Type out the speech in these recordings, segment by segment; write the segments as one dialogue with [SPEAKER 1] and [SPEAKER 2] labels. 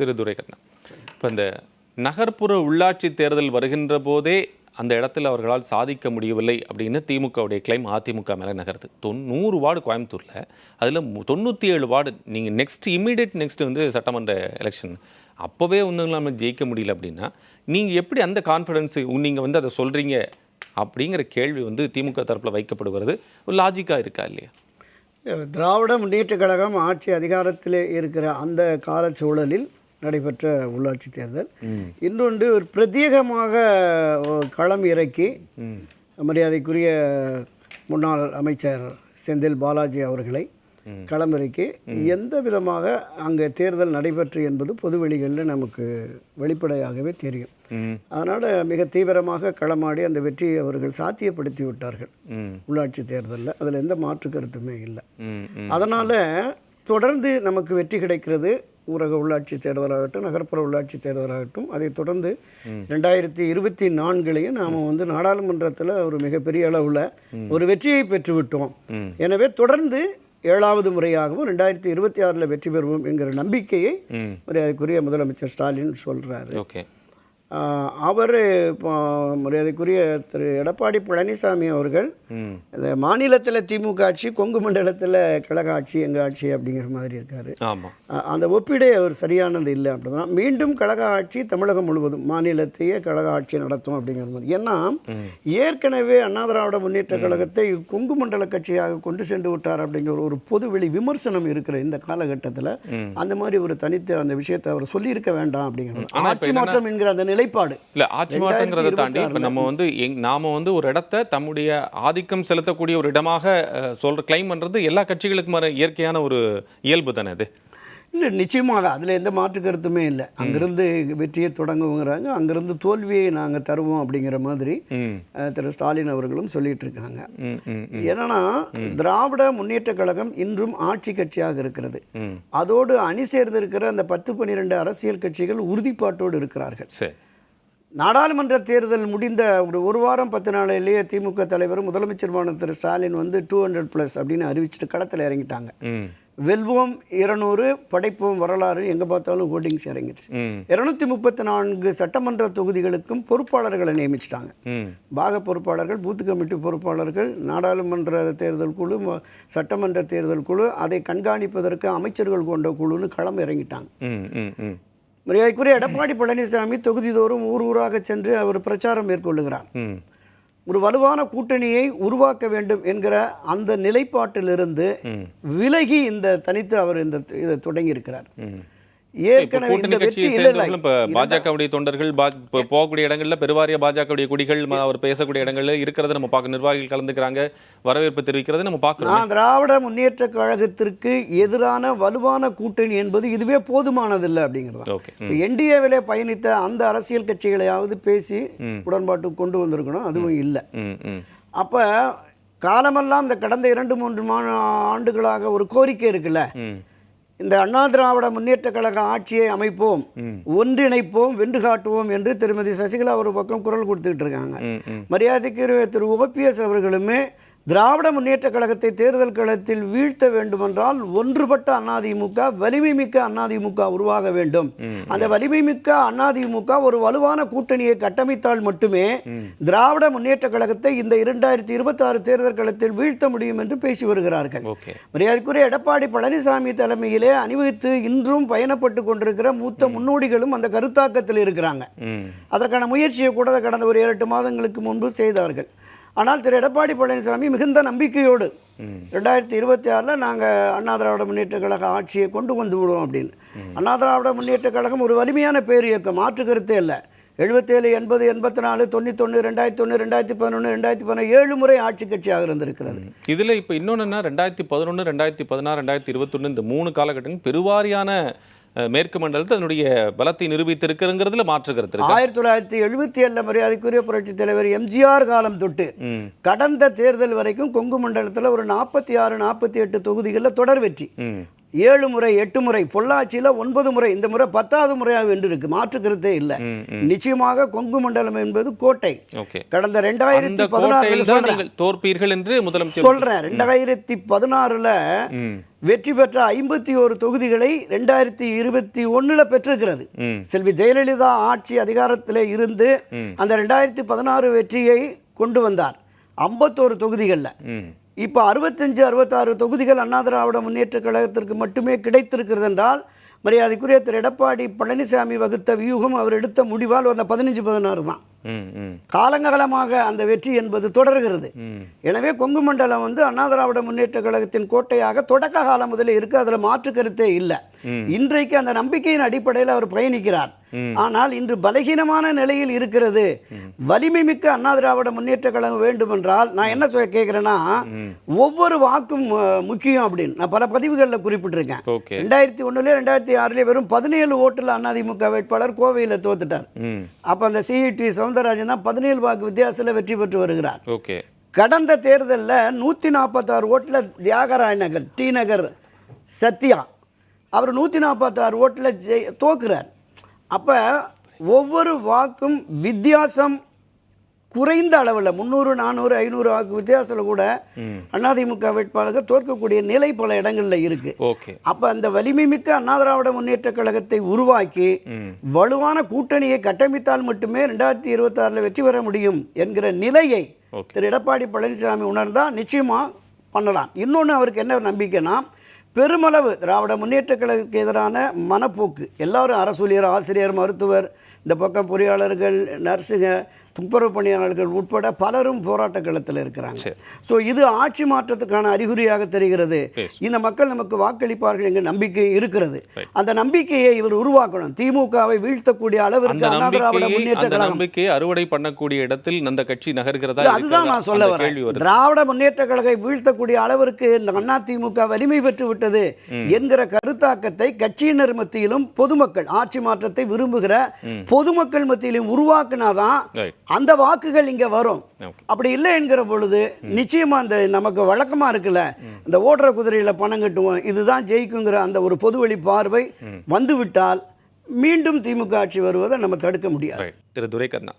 [SPEAKER 1] திருதுரைக்கண்ணன் இப்போ இந்த நகர்ப்புற உள்ளாட்சி தேர்தல் வருகின்ற போதே அந்த இடத்துல அவர்களால் சாதிக்க முடியவில்லை அப்படின்னு திமுகவுடைய கிளைம் அதிமுக மேலே நகருது. தொண்ணூறு வார்டு கோயம்புத்தூரில். அதில் தொண்ணூற்றி ஏழு வார்டு நீங்கள் நெக்ஸ்ட் இமீடியட் நெக்ஸ்ட் வந்து சட்டமன்ற எலெக்ஷன் அப்போவே ஒன்றும் நம்ம ஜெயிக்க முடியல அப்படின்னா நீங்கள் எப்படி அந்த கான்ஃபிடென்ஸு நீங்கள் வந்து அதை சொல்கிறீங்க அப்படிங்கிற கேள்வி வந்து திமுக தரப்பில் வைக்கப்படுகிறது. ஒரு லாஜிக்காக இருக்கா இல்லையா?
[SPEAKER 2] திராவிட முன்னேற்ற கழகம் ஆட்சி அதிகாரத்தில் இருக்கிற அந்த காலச்சூழலில் நடைபெற்ற உள்ளாட்சி தேர்தல். இன்னொன்று ஒரு பிரத்யேகமாக களம் இறக்கி மரியாதைக்குரிய முன்னாள் அமைச்சர் செந்தில் பாலாஜி அவர்களை களம் இறக்கி எந்த விதமாக அங்கே தேர்தல் நடைபெற்று என்பது பொதுவெளிகளில் நமக்கு வெளிப்படையாகவே தெரியும். அதனால் மிக தீவிரமாக களமாடி அந்த வெற்றியை அவர்கள் சாத்தியப்படுத்தி விட்டார்கள் உள்ளாட்சி தேர்தலில். அதில் எந்த மாற்று கருத்துமே இல்லை. அதனால் தொடர்ந்து நமக்கு வெற்றி கிடைக்கிறது. ஊரக உள்ளாட்சி தேர்தலாகட்டும் நகர்ப்புற உள்ளாட்சி தேர்தலாகட்டும். அதைத் தொடர்ந்து ரெண்டாயிரத்தி இருபத்தி நான்குலேயும் நாம் வந்து நாடாளுமன்றத்தில் ஒரு மிகப்பெரிய அளவில் ஒரு வெற்றியை பெற்றுவிட்டோம். எனவே தொடர்ந்து ஏழாவது முறையாகவும் ரெண்டாயிரத்தி இருபத்தி ஆறில் வெற்றி பெறுவோம் என்கிற நம்பிக்கையை மரியாதைக்குரிய முதலமைச்சர் ஸ்டாலின் சொல்கிறாரு
[SPEAKER 1] ஓகே.
[SPEAKER 2] அவர் மரியாதைக்குரிய திரு எடப்பாடி பழனிசாமி அவர்கள் இந்த மாநிலத்தில் திமுக ஆட்சி கொங்கு மண்டலத்தில் கழக ஆட்சி எங்கள் ஆட்சி அப்படிங்கிற மாதிரி இருக்கார். அந்த ஒப்பீடே அவர் சரியானது இல்லை அப்படின்னா மீண்டும் கழக ஆட்சி தமிழகம் முழுவதும் மாநிலத்தையே கழக ஆட்சி நடத்தும் அப்படிங்கிற மாதிரி. ஏன்னா ஏற்கனவே அண்ணா திராவிட முன்னேற்ற கழகத்தை கொங்கு மண்டல கட்சியாக கொண்டு சென்று விட்டார் அப்படிங்கிற ஒரு பொதுவெளி விமர்சனம் இருக்கிற இந்த காலகட்டத்தில் அந்த மாதிரி ஒரு தனித்த அந்த விஷயத்தை அவர் சொல்லியிருக்க வேண்டாம் அப்படிங்கிறது. ஆட்சி மாற்றம் என்கிற அந்த நிலைப்பாடு.
[SPEAKER 1] இல்ல ஆட்சி மாற்றங்கிறத தாண்டி
[SPEAKER 2] 2026
[SPEAKER 1] இப்ப நம்ம வந்து எங் நாம வந்து ஒரு இடத்த தம்முடைய ஆதிக்கம் செலுத்தக்கூடிய ஒரு இடமாக சொல்ற கிளைம் பண்றது எல்லா கட்சிகளுக்கும் வர இயற்கையான ஒரு இயல்பு தானே அது?
[SPEAKER 2] இல்லை நிச்சயமாக அதில் எந்த மாற்று கருத்துமே இல்லை. அங்கிருந்து வெற்றியை தொடங்குங்கிறாங்க அங்கிருந்து தோல்வியை நாங்கள் தருவோம் அப்படிங்கிற மாதிரி திரு ஸ்டாலின் அவர்களும் சொல்லிட்டு இருக்காங்க. என்னன்னா திராவிட முன்னேற்ற கழகம் இன்றும் ஆட்சி கட்சியாக இருக்கிறது. அதோடு அணி சேர்ந்திருக்கிற அந்த பத்து பன்னிரெண்டு அரசியல் கட்சிகள் உறுதிப்பாட்டோடு இருக்கிறார்கள். நாடாளுமன்ற தேர்தல் முடிந்த ஒரு ஒரு வாரம் பத்து நாளிலேயே திமுக தலைவர் முதலமைச்சருமான திரு ஸ்டாலின் வந்து டூ ஹண்ட்ரட் ப்ளஸ் அப்படின்னு அறிவிச்சிட்டு களத்தில் இறங்கிட்டாங்க. வெல்வோம் இருநூறு படைப்போம் வரலாறு எங்கே பார்த்தாலும் ஹோர்டிங்ஸ் இறங்கிடுச்சு. இருநூத்தி முப்பத்தி நான்கு சட்டமன்ற தொகுதிகளுக்கும் பொறுப்பாளர்களை நியமிச்சிட்டாங்க. பாக பொறுப்பாளர்கள் பூத்து கமிட்டி பொறுப்பாளர்கள் நாடாளுமன்ற தேர்தல் குழு சட்டமன்ற தேர்தல் குழு அதை கண்காணிப்பதற்கு அமைச்சர்கள் கொண்ட குழுன்னு களம் இறங்கிட்டாங்க. மரியாதைக்குரிய எடப்பாடி பழனிசாமி தொகுதிதோறும் ஊர் ஊராக சென்று அவர் பிரச்சாரம் மேற்கொள்ளுகிறார். ஒரு வலுவான கூட்டணியை உருவாக்க வேண்டும் என்கிற அந்த நிலைப்பாட்டிலிருந்து விலகி இந்த தனித்து அவர் இந்த இதை தொடங்கி இருக்கிறார்
[SPEAKER 1] ம். இப்ப
[SPEAKER 2] ஏற்கனவே இந்த வெற்றி
[SPEAKER 1] பாஜகவுடைய தொண்டர்கள் போகக்கூடிய இடங்கள்ல பெருவாரிய பாஜகவுடைய குடிகள் அவர் பேசக்கூடிய இடங்கள்ல இருக்கிறத நம்ம பார்க்க நிர்வாகிகள் கலந்துக்கிறாங்க வரவேற்பு தெரிவிக்கிறதை நம்ம பார்க்கிறோம்.
[SPEAKER 2] நான் திராவிட முன்னேற்ற கழகத்திற்கு எதிரான வலுவான கூட்டணி என்பது இதுவே போதுமானதில்லை அப்படிங்கிறது. என்டிஏவிலே பயணித்த அந்த அரசியல் கட்சிகளையாவது பேசி உடன்பாட்டுக்கு கொண்டு வந்திருக்கணும். அதுவும் இல்லை. அப்போ காலமெல்லாம் இந்த கடந்த இரண்டு மூன்று ஆண்டுகளாக ஒரு கோரிக்கை இருக்குல்ல. இந்த அண்ணா திராவிட முன்னேற்ற கழக ஆட்சியை அமைப்போம் ஒன்றிணைப்போம் வென்று காட்டுவோம் என்று திருமதி சசிகலா ஒரு பக்கம் குரல் கொடுத்துக்கிட்டு இருக்காங்க.
[SPEAKER 1] ம் ம்.
[SPEAKER 2] மரியாதைக்குரிய திரு ஓபிஎஸ் அவர்களுமே திராவிட முன்னேற்ற கழகத்தை தேர்தல் களத்தில் வீழ்த்த வேண்டுமென்றால் ஒன்றுபட்ட அதிமுக வலிமை மிக்க அதிமுக உருவாக வேண்டும். அந்த வலிமை மிக்க அதிமுக ஒரு வலுவான கூட்டணியை கட்டமைத்தால் மட்டுமே திராவிட முன்னேற்ற கழகத்தை இந்த இரண்டாயிரத்தி இருபத்தாறு தேர்தல் களத்தில் வீழ்த்த முடியும் என்று பேசி வருகிறார்கள். மரியாதைக்குரிய எடப்பாடி பழனிசாமி தலைமையிலே அணிவகுத்து இன்றும் பயணப்பட்டு கொண்டிருக்கிற மூத்த முன்னோடிகளும் அந்த கருத்தாக்கத்தில் இருக்கிறாங்க. அதற்கான முயற்சியை கூட கடந்த ஒரு ஏழு எட்டு மாதங்களுக்கு முன்பு செய்தார்கள். ஆனால் திரு எடப்பாடி பழனிசாமி மிகுந்த நம்பிக்கையோடு ரெண்டாயிரத்தி இருபத்தி ஆறில் நாங்கள் அண்ணா திராவிட முன்னேற்ற கழக ஆட்சியை கொண்டு வந்து விடுவோம் அப்படின்னு. அண்ணா திராவிட முன்னேற்ற கழகம் ஒரு வலிமையான பேர் இயக்கம் மாற்று கருத்தே இல்லை. எழுபத்தேழு எண்பது எண்பத்தி நாலு தொண்ணூத்தொன்று ரெண்டாயிரத்தி ஒன்று ரெண்டாயிரத்தி பதினொன்று ரெண்டாயிரத்தி பதினொன்று ஏழு முறை ஆட்சி கட்சியாக இருந்திருக்கிறது.
[SPEAKER 1] இதில் இப்போ இன்னொன்னு என்ன? ரெண்டாயிரத்தி பதினொன்று ரெண்டாயிரத்தி பதினாறு ரெண்டாயிரத்தி இருபத்தொன்று இந்த மூணு காலகட்டங்கள் பெருவாரியான மேற்கு மண்டலத்தில் அதனுடைய பலத்தை நிரூபித்திருக்கிறங்கிறதுல மாற்று கருத்து
[SPEAKER 2] ஆயிரத்தி தொள்ளாயிரத்தி எழுபத்தி ஏழில் மரியாதைக்குரிய புரட்சி தலைவர் எம்ஜிஆர் காலம் தொட்டு கடந்த தேர்தல் வரைக்கும் கொங்கு மண்டலத்தில் ஒரு நாற்பத்தி ஆறு நாற்பத்தி எட்டு தொகுதிகளில் தொடர் வெற்றி. ஏழு முறை எட்டு முறை பொள்ளாச்சியில் ஒன்பது முறை இந்த முறை பத்தாவது முறையாக வென்றிருக்கு மாற்று கருத்தே இல்லை. நிச்சயமாக கொங்கு மண்டலம் என்பது கோட்டை. கடந்த ரெண்டாயிரத்தி பதினாறுல
[SPEAKER 1] தோற்பீர்கள் என்று முதலமைச்சர்
[SPEAKER 2] சொல்றேன். ரெண்டாயிரத்தி பதினாறுல வெற்றி பெற்ற ஐம்பத்தி ஒரு தொகுதிகளை ரெண்டாயிரத்தி இருபத்தி ஒண்ணுல பெற்றிருக்கிறது. செல்வி ஜெயலலிதா ஆட்சி அதிகாரத்தில் இருந்து. அந்த ரெண்டாயிரத்தி பதினாறு வெற்றியை கொண்டு வந்தார். ஐம்பத்தோரு தொகுதிகளில். இப்போ அறுபத்தஞ்சு அறுபத்தாறு தொகுதிகள் அண்ணா திராவிட முன்னேற்றக் கழகத்திற்கு மட்டுமே கிடைத்திருக்கிறது என்றால் மரியாதைக்குரிய திரு எடப்பாடி பழனிசாமி வகுத்த வியூகம் அவர் எடுத்த முடிவால் அந்த பதினஞ்சு பதினாறு தான். காலங்காலமாக அந்த வெற்றி என்பது தொடர்கிறது. எனவே கொங்கு மண்டலம் வந்து அண்ணா திராவிட முன்னேற்ற கழகத்தின் கோட்டையாக தொடக்க காலம் முதல்ல இருக்கு. அதில் மாற்று கருத்தே இல்லை. இன்றைக்கு அந்த நம்பிக்கையின் அடிப்படையில் அவர் பயணிக்கிறார். ஆனால் இன்று பலகீனமான நிலையில் இருக்கிறது. வலிமை மிக்க அண்ணா திராவிட முன்னேற்ற கழகம் வேண்டுமென்றால் நான் என்ன சொல்ல கேட்குறேன்னா ஒவ்வொரு வாக்கும் முக்கியம் அப்படின்னு நான் பல பதிவுகளில் குறிப்பிட்டிருக்கேன். ரெண்டாயிரத்தி ஒன்றுல ரெண்டாயிரத்தி ஆறுல வெறும் பதினேழு ஓட்டில் அதிமுக வேட்பாளர் கோவையில் தோத்துட்டார். அப்போ அந்த சிஇடி சவுந்தரராஜன் தான் பதினேழு வாக்கு வித்தியாசத்தில் வெற்றி பெற்று வருகிறார். கடந்த தேர்தலில் நூற்றி நாற்பத்தாறு ஓட்டில் தியாகராய நகர் டி நகர் சத்யா அவர் நூற்றி நாற்பத்தாறு ஓட்டில் ஜெய் தோக்குறார். அப்போ ஒவ்வொரு வாக்கும் வித்தியாசம் குறைந்த அளவில் முந்நூறு நானூறு ஐநூறு வாக்கு வித்தியாசத்தில் கூட அதிமுக வேட்பாளர்கள் தோற்கக்கூடிய நிலை பல இடங்களில் இருக்குது
[SPEAKER 1] ஓகே.
[SPEAKER 2] அப்போ அந்த வலிமை மிக்க அண்ணா திராவிட முன்னேற்ற கழகத்தை உருவாக்கி வலுவான கூட்டணியை கட்டமைத்தால் மட்டுமே ரெண்டாயிரத்தி இருபத்தாறில் வெற்றி பெற முடியும் என்கிற நிலையை திரு எடப்பாடி பழனிசாமி உணர்ந்தால் நிச்சயமாக பண்ணலாம். இன்னொன்று அவருக்கு என்ன நம்பிக்கைனா பெருமளவு திராவிட முன்னேற்ற கழகத்துக்கு எதிரான மனப்போக்கு. எல்லாரும் அரசூழியர் ஆசிரியர் மருத்துவர் இந்த பக்கம் பொறியாளர்கள் நர்ஸுங்க துப்புரவு பணியாளர்கள் உட்பட பலரும் போராட்ட களத்தில் இருக்கிறாங்க. ஸோ இது ஆட்சி மாற்றத்துக்கான அறிகுறியாக தெரிகிறது. இந்த மக்கள் நமக்கு வாக்களிப்பார்கள் என்கிற நம்பிக்கை இருக்கிறது. அந்த நம்பிக்கையை இவர் உருவாக்கணும். திமுகவை வீழ்த்தக்கூடிய அளவிற்கு அண்ணா திராவிட முன்னேற்ற கழகம்.
[SPEAKER 1] நம்பிக்கையை அறுவடை பண்ணக்கூடிய இடத்தில் அந்த கட்சி நகர்கிறதா
[SPEAKER 2] அதுதான்? நான் சொல்ல வரேன். திராவிட முன்னேற்ற கழகை வீழ்த்தக்கூடிய அளவிற்கு இந்த அண்ணா திமுக வலிமை பெற்று விட்டது என்கிற கருத்தாக்கத்தை கட்சியினர் மத்தியிலும் பொதுமக்கள் ஆட்சி மாற்றத்தை விரும்புகிற பொதுமக்கள் மத்தியிலும் உருவாக்குனாதான் அந்த வாக்குகள் இங்க வரும். அப்படி இல்லை என்கிற பொழுது நிச்சயமா அந்த நமக்கு வழக்கமா இருக்குல்ல இந்த ஓடுற குதிரையில பணம் கட்டுவோம் இதுதான் ஜெயிக்குங்கிற அந்த ஒரு பொதுவெளி பார்வை வந்துவிட்டால் மீண்டும் திமுக ஆட்சி வருவதை நம்ம தடுக்க முடியாது.
[SPEAKER 1] திரு துரைக்கண்ணா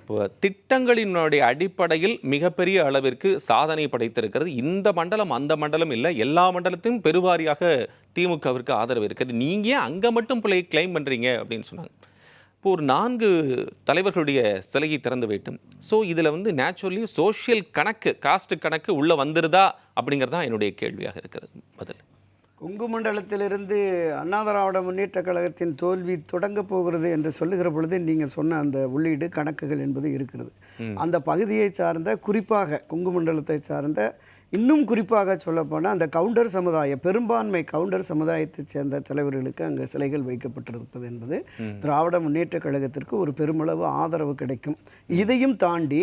[SPEAKER 1] இப்போ திட்டங்களினுடைய அடிப்படையில் மிகப்பெரிய அளவிற்கு சாதனை படைத்திருக்கிறது. இந்த மண்டலம் அந்த மண்டலம் இல்லை எல்லா மண்டலத்தையும் பெருவாரியாக திமுகவிற்கு ஆதரவு இருக்குது. நீங்க ஏன் அங்க மட்டும் பிள்ளை கிளைம் பண்றீங்க அப்படின்னு சொன்னாங்க. இப்போ ஒரு நான்கு தலைவர்களுடைய சிலையை திறந்து வைட்டும் ஸோ இதில் வந்து நேச்சுரலி சோஷியல் கணக்கு காஸ்ட் கணக்கு உள்ளே வந்துருதா அப்படிங்கிறது தான் என்னுடைய கேள்வியாக இருக்கிறது பதில்.
[SPEAKER 2] கொங்கு மண்டலத்திலிருந்து அண்ணா திராவிட முன்னேற்ற கழகத்தின் தோல்வி தொடங்க போகிறது என்று சொல்லுகிற பொழுது நீங்கள் சொன்ன அந்த உள்ளீடு கணக்குகள் என்பது இருக்கிறது. அந்த பகுதியை சார்ந்த குறிப்பாக கொங்கு மண்டலத்தை சார்ந்த இன்னும் குறிப்பாக சொல்லப்போனால் அந்த கவுண்டர் சமுதாய பெரும்பான்மை கவுண்டர் சமுதாயத்தைச் சேர்ந்த தலைவர்களுக்கு அங்கே சிலைகள் வைக்கப்பட்டிருப்பது என்பது திராவிட முன்னேற்ற கழகத்திற்கு ஒரு பெருமளவு ஆதரவு கிடைக்கும். இதையும் தாண்டி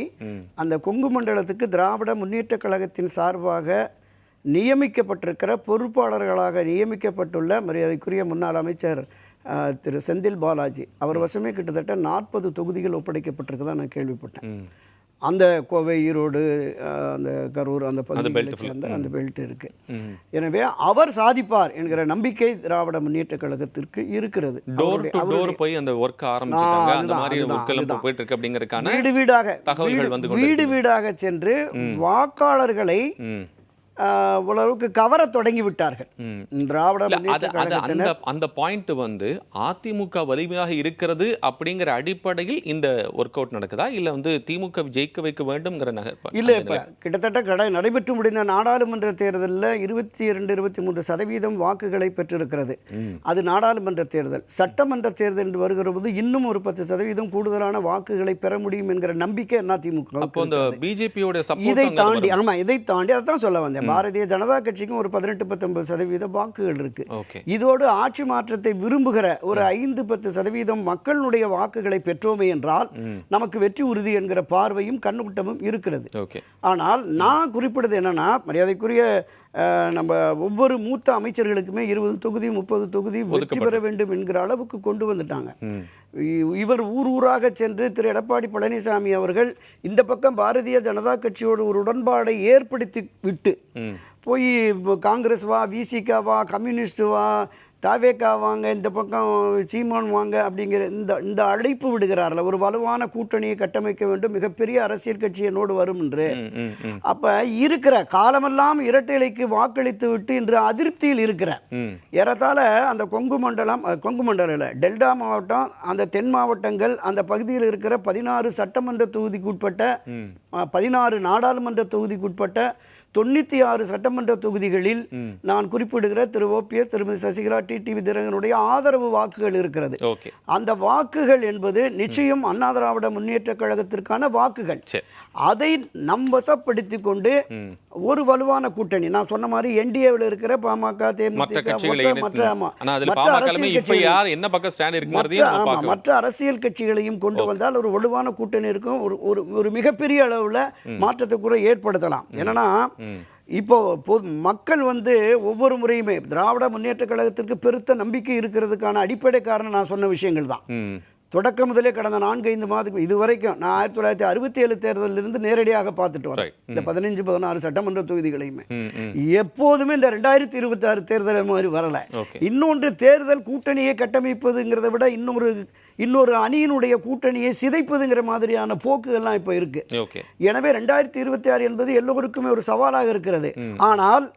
[SPEAKER 2] அந்த கொங்கு மண்டலத்துக்கு திராவிட முன்னேற்ற கழகத்தின் சார்பாக நியமிக்கப்பட்டிருக்கிற பொறுப்பாளர்களாக நியமிக்கப்பட்டுள்ள மரியாதைக்குரிய முன்னாள் அமைச்சர் திரு செந்தில் பாலாஜி அவர் வசமே கிட்டத்தட்ட நாற்பது தொகுதிகள் ஒப்படைக்கப்பட்டிருக்கதா நான் கேள்விப்பட்டேன். அந்த கோவை ஈரோடு அந்த கரூர் அந்த பகுதிகளை. சேர்ந்த அந்த பெல்ட் இருக்கு.
[SPEAKER 1] ம்
[SPEAKER 2] எனவே அவர் சாதிப்பார் என்கிற நம்பிக்கை திராவிட முன்னேற்ற கழகத்திற்கு இருக்கிறது.
[SPEAKER 1] டோர் டு டோர் போய் அந்த ஒர்க் ஆரம்பிச்சிட்டாங்க. அந்த மாதிரி
[SPEAKER 2] அதுதான்,
[SPEAKER 1] ஒர்க் எல்லாம்
[SPEAKER 2] அதுதான்.
[SPEAKER 1] போயிட்டு இருக்கு அப்படிங்கறதுக்கான
[SPEAKER 2] வீடு வீடாக
[SPEAKER 1] தகவல்கள் வந்து
[SPEAKER 2] வீடு. வீடாக சென்று வாக்காளர்களை ஓரளவுக்கு கவர தொடங்கி விட்டார்கள். திராவிட
[SPEAKER 1] அந்த பாயிண்ட் வந்து அதிமுக வலிமையாக இருக்கிறது அப்படிங்கிற அடிப்படையில் இந்த ஒர்க் அவுட் நடக்குதா? இல்ல வந்து திமுக ஜெயிக்க வைக்க வேண்டும்ங்கிற நகர்
[SPEAKER 2] இல்லை இப்போ கிட்டத்தட்ட கடை நடைபெற்று முடிந்த நாடாளுமன்ற தேர்தலில் இருபத்தி இரண்டு இருபத்தி மூன்று சதவீதம் வாக்குகளை பெற்றிருக்கிறது. அது நாடாளுமன்ற தேர்தல். சட்டமன்ற தேர்தல் என்று வருகிற போது இன்னும் ஒரு பத்து சதவீதம் கூடுதலான வாக்குகளை பெற முடியும் என்கிற நம்பிக்கை அதிமுக இதை தாண்டி ஆமா இதை தாண்டி அதான் சொல்ல வந்தேன். பாரதிய ஜனதா கட்சிக்கும் ஒரு பதினெட்டு பத்தொன்பது சதவீத வாக்குகள் இருக்கு. இதோடு ஆட்சி மாற்றத்தை விரும்புகிற ஒரு ஐந்து பத்து சதவீதம் மக்களுடைய வாக்குகளை பெற்றோமே என்றால் நமக்கு வெற்றி உறுதி என்கிற பார்வையும் கண்ணுக்குட்டமும் இருக்கிறது. ஆனால் நான் குறிப்பிடுறது என்னன்னா மரியாதைக்குரிய நம்ம ஒவ்வொரு மூத்த அமைச்சர்களுக்குமே இருபது தொகுதி முப்பது தொகுதி வெற்றி பெற வேண்டும் என்கிற அளவுக்கு கொண்டு வந்துட்டாங்க. இவர் ஊர் ஊராக சென்று திரு எடப்பாடி பழனிசாமி அவர்கள் இந்த பக்கம் பாரதிய ஜனதா கட்சியோடு ஒரு உடன்பாடை ஏற்படுத்தி விட்டு போய் காங்கிரஸ் வா விசிகா வா கம்யூனிஸ்ட் வா தாவேக்கா வாங்க இந்த பக்கம் சீமான் வாங்க அப்படிங்கிற இந்த இந்த அழைப்பு விடுகிறார்கள் ஒரு வலுவான கூட்டணியை கட்டமைக்க வேண்டும் மிகப்பெரிய அரசியல் கட்சி என்னோடு வரும் என்று. அப்ப இருக்கிற காலமெல்லாம் இரட்டைலைக்கு வாக்களித்து விட்டு இன்று அதிருப்தியில் இருக்கிற. ஏறத்தாழ அந்த கொங்கு மண்டலம் கொங்கு மண்டலம் டெல்டா மாவட்டம் அந்த தென் மாவட்டங்கள் அந்த பகுதியில் இருக்கிற பதினாறு சட்டமன்ற தொகுதிக்குட்பட்ட பதினாறு நாடாளுமன்ற தொகுதிக்குட்பட்ட தொண்ணூற்றி ஆறு சட்டமன்ற தொகுதிகளில் நான் குறிப்பிடுகிற திரு ஓபிஎஸ் திருமதி சசிகலா டிடிவி தினகரனுடைய ஆதரவு வாக்குகள் இருக்கிறது. அந்த வாக்குகள் என்பது நிச்சயம் அண்ணா திராவிட முன்னேற்ற கழகத்திற்கான வாக்குகள். அதை நம் வசப்படுத்தி கொண்டு ஒரு வலுவான கூட்டணி. நான் சொன்ன மாதிரி என்டிஏவில் இருக்கிற பாமக தேமுதிக
[SPEAKER 1] மற்ற
[SPEAKER 2] அரசியல் கட்சிகள் மற்ற அரசியல் கட்சிகளையும் கொண்டு வந்தால் ஒரு வலுவான கூட்டணி இருக்கும். ஒரு ஒரு ஒரு மிகப்பெரிய அளவில் மாற்றத்தை கூட ஏற்படுத்தலாம். என்னன்னா இப்போ மக்கள் வந்து ஒவ்வொரு முறையுமே திராவிட முன்னேற்ற கழகத்திற்கு பெருத்த நம்பிக்கை இருக்கிறதுக்கான அடிப்படை காரணம் நான் சொன்ன விஷயங்கள் தான். தொடக்கம் முதலே கடந்த நான்கு ஐந்து மாதத்துக்கு இது வரைக்கும் நான் ஆயிரத்தி தொள்ளாயிரத்தி அறுபத்தி ஏழு தேர்தலிலிருந்து நேரடியாக பார்த்துட்டு வரேன். இந்த பதினஞ்சு பதினாறு சட்டமன்ற தொகுதிகளையுமே. எப்போதுமே இந்த ரெண்டாயிரத்தி இருபத்தாறு தேர்தல் மாதிரி வரல. இன்னொன்று தேர்தல் கூட்டணியை கட்டமைப்பதுங்கிறத விட இன்னொரு இன்னொரு அணியினுடைய கூட்டணியை சிதைப்பதுங்கிற மாதிரியான போக்குகள்லாம் இப்போ இருக்கு. எனவே ரெண்டாயிரத்தி இருபத்தி ஆறு என்பது எல்லோருக்குமே ஒரு சவாலாக இருக்கிறது. ஆனால்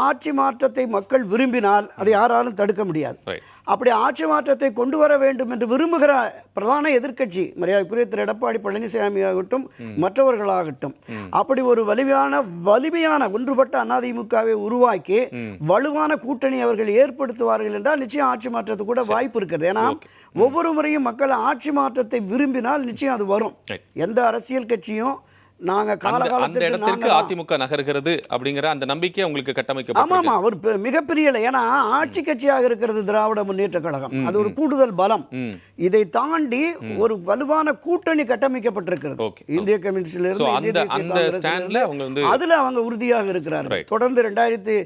[SPEAKER 2] ஆட்சி மாற்றத்தை மக்கள் விரும்பினால் அதை யாராலும் தடுக்க முடியாது. அப்படி ஆட்சி மாற்றத்தை கொண்டு வர வேண்டும் என்று விரும்புகிற பிரதான எதிர்க்கட்சி மரியாதைக்குரிய திரு எடப்பாடி பழனிசாமி ஆகட்டும் மற்றவர்களாகட்டும் அப்படி ஒரு வலிமையான வலிமையான ஒன்றுபட்ட அதிமுகவை உருவாக்கி வலுவான கூட்டணி அவர்கள் ஏற்படுத்துவார்கள் என்றால் நிச்சயம் ஆட்சி மாற்றத்துக்கு கூட வாய்ப்பு இருக்கிறது ஏன்னா ஒவ்வொரு முறையும் மக்கள் ஆட்சி மாற்றத்தை விரும்பினால் நிச்சயம் அது வரும். எந்த அரசியல் கட்சியும் நாங்க
[SPEAKER 1] அந்த அந்த
[SPEAKER 2] காலகாலத்திற்கு
[SPEAKER 1] இடத்திற்கு அதிமுக நகர்கிறது அப்படிங்கிற அந்த நம்பிக்கை உங்களுக்கு
[SPEAKER 2] ஆமா
[SPEAKER 1] கட்டமைக்கப்பட்டிருக்கு
[SPEAKER 2] ஆமா ஒரு பெ- மிகப்பெரிய இல்லை ஏன்னா ஆட்சி கட்சியாக இருக்கிறது திராவிட முன்னேற்ற கழகம். அது ஒரு கூடுதல் பலம். இதை தாண்டி ஒரு வலுவான கூட்டணி கட்டமைக்கப்பட்டிருக்கிறது. இந்திய கம்யூனிஸ்ட்ல
[SPEAKER 1] So,
[SPEAKER 2] இருந்து
[SPEAKER 1] அந்த
[SPEAKER 2] இந்திய தேசிய
[SPEAKER 1] அந்த
[SPEAKER 2] காங்கிரஸ்ல
[SPEAKER 1] ஸ்டாண்ட்ல அவங்க வந்து
[SPEAKER 2] இருந்து அதுல அவங்க உறுதியாக இருக்கிறார்கள்.
[SPEAKER 1] Right.
[SPEAKER 2] தொடர்ந்து ரெண்டாயிரத்தி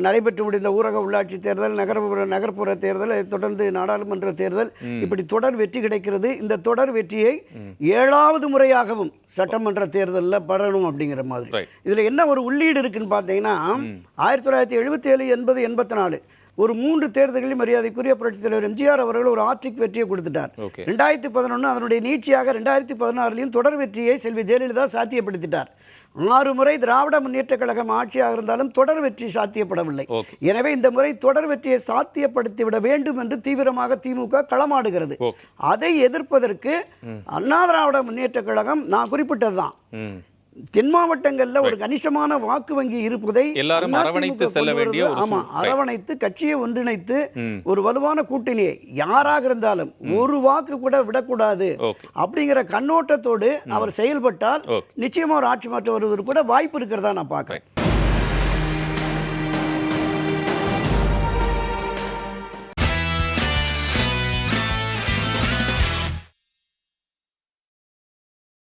[SPEAKER 2] நடைபெற்று முடிந்த ஊரக உள்ளாட்சி தேர்தல் நகர்ப்புற நகர்ப்புற தேர்தல் தொடர்ந்து நாடாளுமன்ற தேர்தல் இப்படி தொடர் வெற்றி கிடைக்கிறது. இந்த தொடர் வெற்றியை ஏழாவது முறையாகவும் சட்டமன்ற தேர்தலில் படணும் அப்படிங்கிற மாதிரி. இதுல என்ன ஒரு உள்ளீடு இருக்குன்னு பார்த்தீங்கன்னா ஆயிரத்தி தொள்ளாயிரத்தி எழுபத்தி ஏழு எண்பது எண்பத்தி நாலு ஒரு மூன்று தேர்தல்களில் மரியாதைக்குரிய புரட்சித் தலைவர் எம்ஜிஆர் அவர்கள் ஒரு ஆட்சிக் வெற்றியை கொடுத்துட்டார். ரெண்டாயிரத்தி பதினொன்று அதனுடைய நீட்சியாக ரெண்டாயிரத்தி பதினாறுலையும் தொடர் வெற்றியை செல்வி ஜெயலலிதா சாத்தியப்படுத்திட்டார். ஆறு முறை திராவிட முன்னேற்ற கழகம் ஆட்சியாக இருந்தாலும் தொடர் வெற்றி சாத்தியப்படவில்லை. எனவே இந்த முறை தொடர் வெற்றியை சாத்தியப்படுத்திவிட வேண்டும் என்று தீவிரமாக திமுக களமாடுகிறது. அதை எதிர்ப்பதற்கு அண்ணா திராவிட முன்னேற்ற கழகம் நான் குறிப்பிட்டதுதான். தென் மாவட்டங்கள்ல ஒரு கணிசமான வாக்கு வங்கி இருப்பதை
[SPEAKER 1] எல்லாரும் அரவணைத்து செல்ல. வேண்டிய
[SPEAKER 2] ஆமா. அரவணைத்து கட்சியை ஒன்றிணைத்து. ஒரு வலுவான கூட்டணியை யாராக இருந்தாலும் ஒரு வாக்கு கூட விடக்கூடாது அப்படிங்கிற கண்ணோட்டத்தோடு அவர் செயல்பட்டால் நிச்சயமா ஒரு ஆட்சி மாற்றம் வருவதற்கு கூட வாய்ப்பு இருக்கிறதா நான் பார்க்குறேன்.